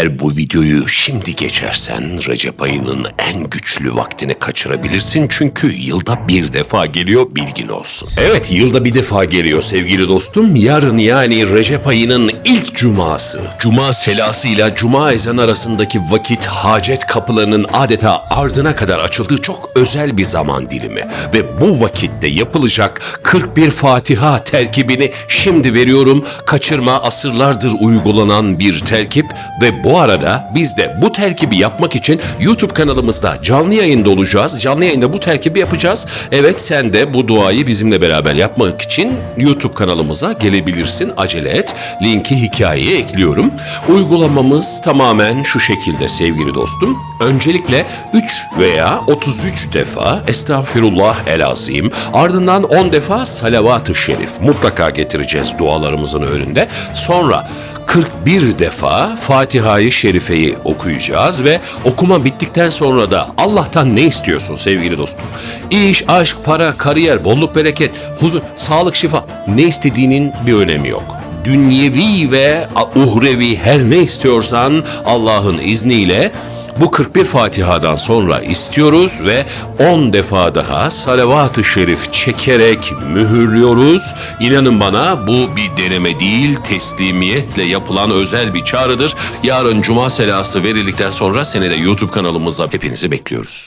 Eğer bu videoyu şimdi geçersen Recep ayının en güçlü vaktini kaçırabilirsin. Çünkü yılda bir defa geliyor bilgin olsun. Evet yılda bir defa geliyor sevgili dostum. Yarın yani Recep ayının ilk cuması. Cuma selasıyla cuma ezan arasındaki vakit hacet kapılarının adeta ardına kadar açıldığı çok özel bir zaman dilimi. Ve bu vakitte yapılacak 41 Fatiha terkibini şimdi veriyorum. Kaçırma asırlardır uygulanan bir terkip ve bu arada biz de bu terkibi yapmak için YouTube kanalımızda canlı yayında olacağız. Canlı yayında bu terkibi yapacağız. Evet sen de bu duayı bizimle beraber yapmak için YouTube kanalımıza gelebilirsin. Acele et. Linki hikayeye ekliyorum. Uygulamamız tamamen şu şekilde sevgili dostum. Öncelikle 3 veya 33 defa Estağfirullah el azim ardından 10 defa salavat-ı şerif mutlaka getireceğiz dualarımızın önünde. Sonra 41 defa Fatiha-i Şerife'yi okuyacağız ve okuma bittikten sonra da Allah'tan ne istiyorsun sevgili dostum? İş, aşk, para, kariyer, bolluk, bereket, huzur, sağlık, şifa ne istediğinin bir önemi yok dünyevi ve uhrevi her ne istiyorsan Allah'ın izniyle bu 41 Fatiha'dan sonra istiyoruz ve 10 defa daha salavat-ı şerif çekerek mühürlüyoruz. İnanın bana bu bir deneme değil, teslimiyetle yapılan özel bir çağrıdır. Yarın Cuma selası verildikten sonra seni de YouTube kanalımıza hepinizi bekliyoruz.